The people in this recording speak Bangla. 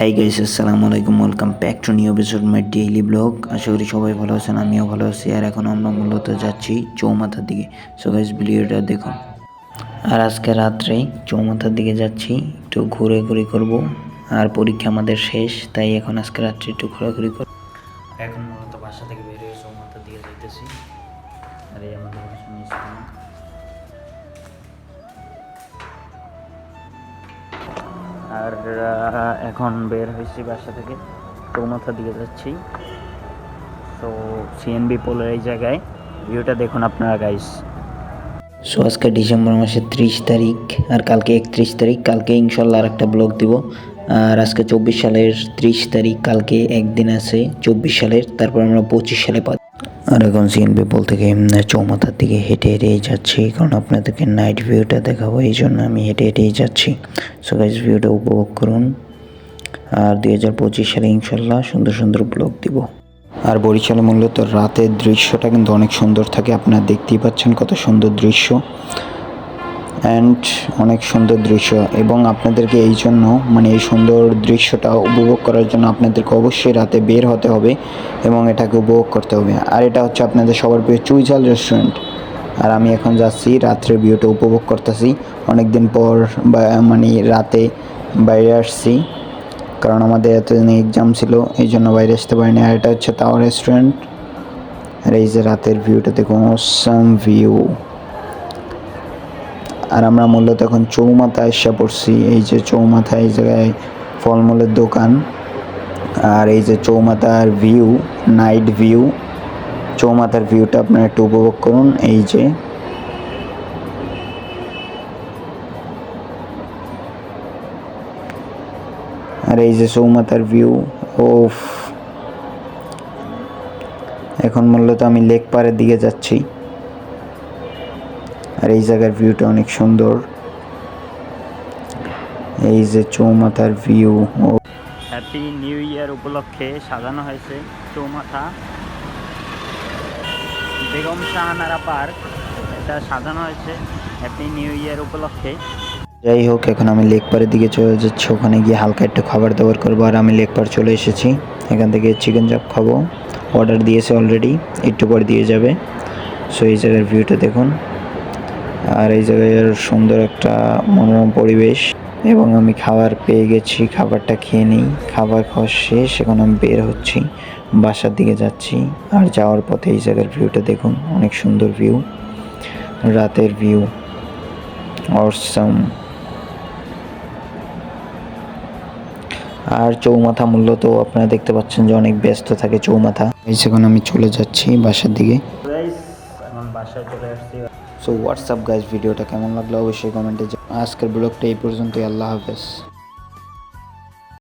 হাই গাইস আসসালামু আলাইকুম welcome back to new episode my daily blog আশা করি সবাই ভালো আছেন, আমিও ভালো আছি। আর এখন আমরা মূলত যাচ্ছি চৌমাথার দিকে। সো গাইস ভিডিওটা দেখুন। আর আজকে রাত্রে চৌমাথার দিকে যাচ্ছি। একটু ঘুরে ঘুরে করব। আর পরীক্ষা আমাদের শেষ, তাই এখন আজকে রাত্রে একটু ঘোরাঘুরি করব এখন মূলত বাসা থেকে বের হয়ে চৌমাথার দিকে যাইতেছি। আর এই আমাদের আর এখন বের হয়েছি বাসা থেকে। চৌমাথা দিয়ে যাচ্ছি। তো সিএনবি পোলের এই জায়গায়। ভিউটা দেখুন আপনারা গাইস সো আজকে ডিসেম্বর মাসের ত্রিশ তারিখ আর কালকে একত্রিশ তারিখ। কালকে ইনশাল্লাহ আর একটা ব্লগ দিব। আর আজকে চব্বিশ সালের ত্রিশ তারিখ, কালকে একদিন আছে চব্বিশ সালের। তারপর আমরা পঁচিশ সালে পা আর এখন সিএনবি পোল থেকে চৌমাথার দিকে হেঁটে হেঁটেই যাচ্ছি। কারণ আপনাদেরকে নাইট ভিউটা দেখাবো, এই জন্য আমি হেঁটে হেঁটেই যাচ্ছি। সো গাইজ ভিউটা উপভোগ করুন। আর দুই হাজার পঁচিশ সালে ইনশাল্লাহ সুন্দর সুন্দর ব্লগ দিব। আর বরিশালে মূলত রাতের দৃশ্যটা কিন্তু অনেক সুন্দর থাকে। আপনারা দেখতেই পাচ্ছেন কত সুন্দর দৃশ্য। অ্যান্ড অনেক সুন্দর দৃশ্য এবং আপনাদেরকে এই জন্য মানে এই সুন্দর দৃশ্যটা উপভোগ করার জন্য আপনাদেরকে অবশ্যই রাতে বের হতে হবে এবং এটাকে উপভোগ করতে হবে। আর এটা হচ্ছে আপনাদের সবার প্রিয় চুইঝাল রেস্টুরেন্ট আর আমি এখন যাচ্ছি, রাত্রের ভিউটা উপভোগ করতেছি। অনেক দিন পর মানে রাতে বাইরে আসছি, কারণ আমাদের এতদিন এক্সাম ছিল, এই জন্য বাইরে আসতে পারিনি। আর এটা হচ্ছে তাওয়ার রেস্টুরেন্ট আর এই যে রাতের ভিউটা দেখুন অসাম ভিউ আর আমরা মূলত এখন চৌমাথা এসে পড়ছি। এই যে চৌমাথা এই জায়গায় ফলমূলের দোকান। আর এই যে চৌমাথার ভিউ নাইট ভিউ চৌমাথার ভিউটা আপনারা একটু উপভোগ করুন। এই যে আর এই যে চৌমাথার ভিউ ও এখন মূলত আমি লেক পাড়ের দিকে যাচ্ছি। আর এই জায়গার ভিউটা অনেক সুন্দর। এই যে চৌমাথার ভিউ হ্যাপি নিউ ইয়ার উপলক্ষে সাজানো হয়েছে চৌমাথা। বেগম শাহানারা পার্ক এটা সাজানো হয়েছে হ্যাপি নিউ ইয়ার উপলক্ষে। যাই হোক এখন আমি লেক পাড়ের দিকে চলে যাচ্ছি। ওখানে গিয়ে হালকা একটু খাবার দাবার করব আর আমি লেক পাড় চলে এসেছি। এখান থেকে চিকেন চাপ খাব। অর্ডার দিয়েছে অলরেডি একটু পর দিয়ে যাবে। সো এই জায়গার ভিউটা দেখুন। আর এই জায়গায় সুন্দর একটা মনোরম পরিবেশ। এবং আমি খাবার পেয়ে গেছি, খাবারটা খেয়ে নিই, খাবার খাওয়া শেষ, এখন আমি বের হচ্ছি, বাসার দিকে যাচ্ছি, আর যাওয়ার পথে এই জায়গার ভিউটা দেখুন, অনেক সুন্দর ভিউ রাতের ভিউ অসম আর চৌমাথা মূলত আপনারা দেখতে পাচ্ছেন যে অনেক ব্যস্ত থাকে চৌমাথা। এই এখন আমি চলে যাচ্ছি বাসার দিকে। বাসায় চলে আসছি। সো হোয়াটসঅ্যাপ গাইজ ভিডিওটা কেমন লাগল? অবশ্যই কমেন্টে আজকের ব্লগটা এই পর্যন্তই। আল্লাহ হাফেজ।